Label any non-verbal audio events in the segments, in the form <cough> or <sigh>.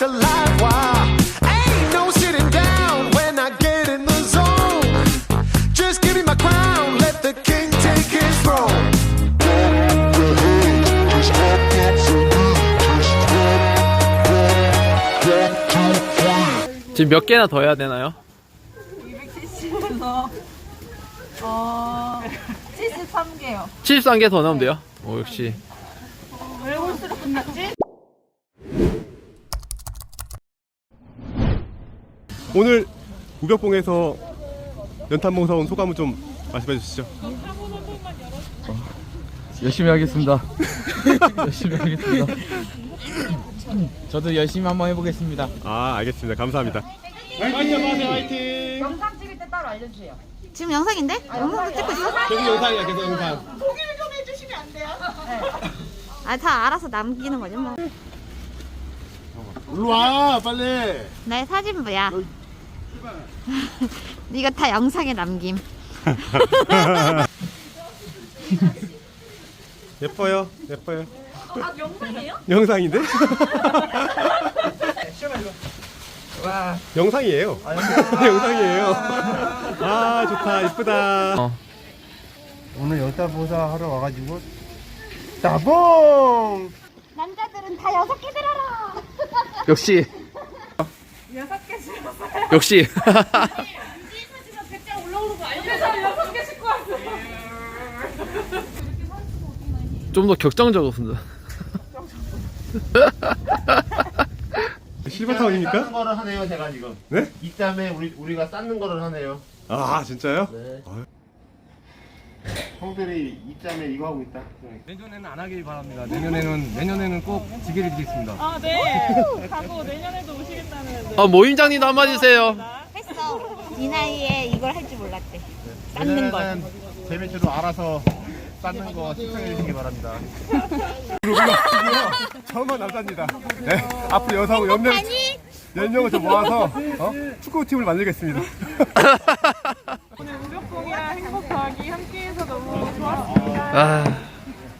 such a live wire. Ain't no sitting down when I get in the zone. Just give me my crown, let the king take his throne. 지금 몇 개나 더 해야 되나요? 270에서 어 73개요. 73개 더 넣으면 돼요? 오 역시 왜 볼수록 끝났지? 오늘 우벽봉에서 연탄봉 사 온 소감을 좀 말씀해 주시죠. 열심히 하겠습니다. <laughs> 열심히 하겠습니다. 저도 열심히 한번 해보겠습니다. 아 알겠습니다. 감사합니다. 영상 찍을 때 따로 알려주세요. 지금 영상인데? 영상도 찍고 있어? 계속 영상이야 계속 영상. 아, 다 알아서 남기는 거죠, 뭐. 일로 와 빨리. 나의 사진부야. <laughs> 이거 다 영상에 남김. <laughs> 예뻐요 예뻐요. 아 영상이에요? 영상인데? <laughs> 영상이에요. 영상이에요. 아 좋다 이쁘다. 어. 오늘 여자 보사 하러 와가지고 따봉 남자들은 다 여섯 개 들어라! 역시 여섯 개 찍었어요. 역시 <laughs> 그래서 여섯 개 싣고 왔어요. 좀 더 격정적으로 <laughs> 실버타운입니까? 쌓는 거를 하네요 제가 지금 네? 이 땀에 우리 우리가 쌓는 거를 하네요 아 진짜요? 네. 아유. 형들이 이땀에 이거 하고 있다 내년에는 안 하길 바랍니다. 내년에는 내년에는 꼭 지기를 드리겠습니다. 아 네. 가고 내년에도 오시겠다는. 아 모임장님도 한마디 해주세요 했어. 이 나이에 이걸 할 줄 몰랐대. 쌓는 걸. 내년에는 재미치도 알아서 쌓는 거 시청해 주시기 바랍니다 처음만 남자입니다. 네 앞으로 여사고 연명 연령을 좀 모아서 어? 축구팀을 만들겠습니다. <laughs> 오늘 우벽공이랑 행복하기 함께해서 너무 좋았습니다. 아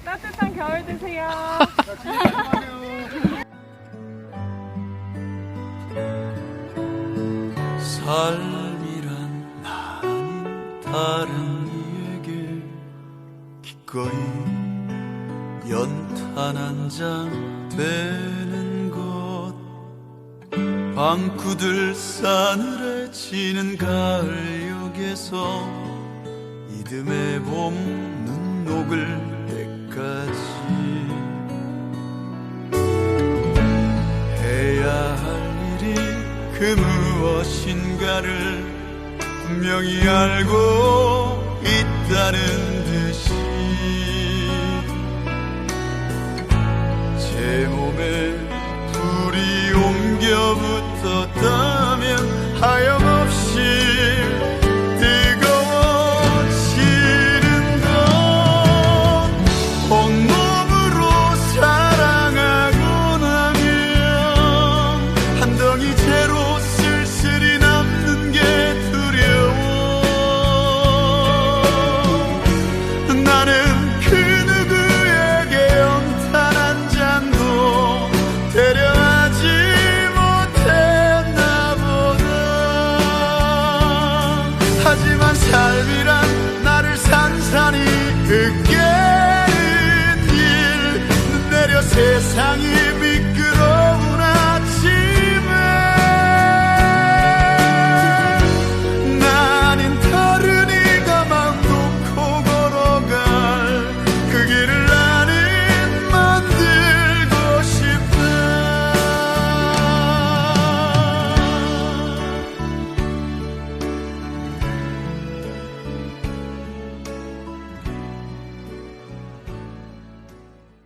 따뜻한 겨울 되세요. 삶이란 나는 다른 이에게 기꺼이 연탄 한 장 되는 것 방구들 싸늘해지는 가을 속에서 이듬해 봄 눈녹을 때까지 해야 할 일이 그 무엇인가를 분명히 알고 있다는 듯이 세상이